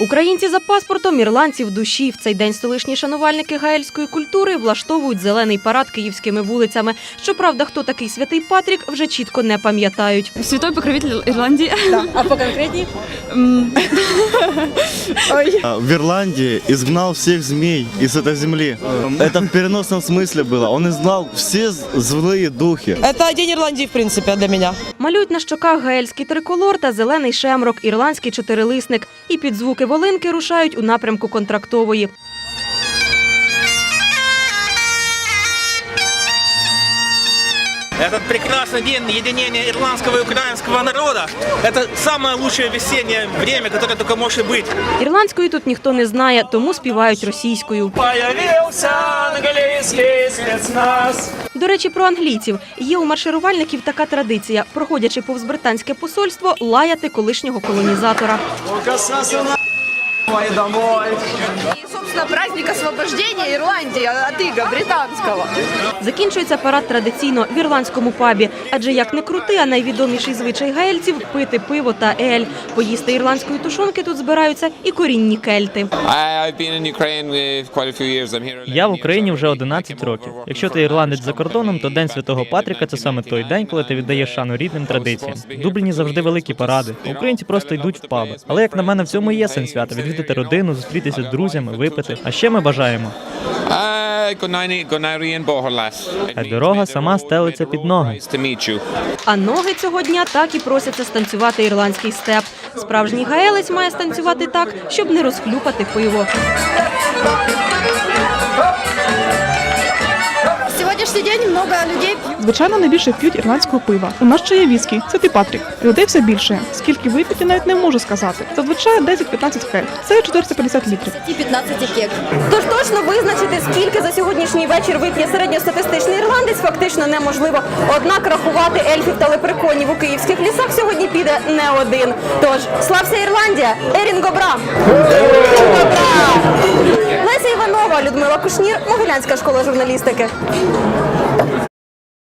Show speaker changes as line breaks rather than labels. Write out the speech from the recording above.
Українці за паспортом, ірландці в душі. В цей день столичні шанувальники гаельської культури влаштовують зелений парад київськими вулицями. Щоправда, хто такий святий Патрік, вже чітко не пам'ятають.
Святой покровитель Ирландии.
А поконкретнее?
М,
А, в Ирландии изгнал всех змей из этой земли. Это в переносном смысле было. Он изгнал все з- злые духи.
Это День Ирландии, в принципе, для меня.
Малюють на щоках гаельський триколор та зелений шемрок, ірландський чотирилисник. І під звуки волинки рушають у напрямку контрактової.
Этот прекрасный день единения ирландского и украинского народа – это самое лучшее весеннее время, которое только может быть.
Ірландської тут ніхто не знає, тому співають російською.
Появился английский спецназ.
До речі, про англійців є у марширувальників така традиція, проходячи повз британське посольство, лаяти колишнього колонізатора.
Ой, домой.
И, собственно, праздник освобождения Ирландии от ига британского.
Закінчується парад традиційно в ірландському пабі, адже як не крути, а найвідоміший звичай гаельців пити пиво та ель. Поїсти ірландської тушонки тут збираються і корінні кельти.
Я в Україні вже 11 років. Якщо ти ірландець за кордоном, то День Святого Патріка це саме той день, коли ти віддаєш шану рідним традиціям. В Дубліні завжди великі паради. Українці просто йдуть в паби. Але як на мене, в цьому і є сенс свята відвідати родину, зустрітися з друзями, випити. А ще ми бажаємо.
А.
Хай дорога сама стелиться під ноги.
А ноги цього дня так і просяться станцювати ірландський степ. Справжній гаелець має станцювати так, щоб не розхлюпати пиво.
Сегодняшний день много людей пьют.
Звичайно, найбільше п'ють ірландського пива. У нас ще є віскі, Святий Патрік. Людей все більше. Скільки вип'ють, я навіть не можу сказати. Зазвичай 10-15 хек. Це 450 літрів.
И 15 кек.
Тож точно визначити, скільки за сьогоднішній вечір вип'є середньостатистичний ірландець, фактично неможливо. Однак рахувати ельфів та лепреконів у київських лісах сьогодні піде не один. Тож слався Ірландія! Ерінгобра! Леся Іванова, Людмила Кушнір, Могилянська школа журналістики.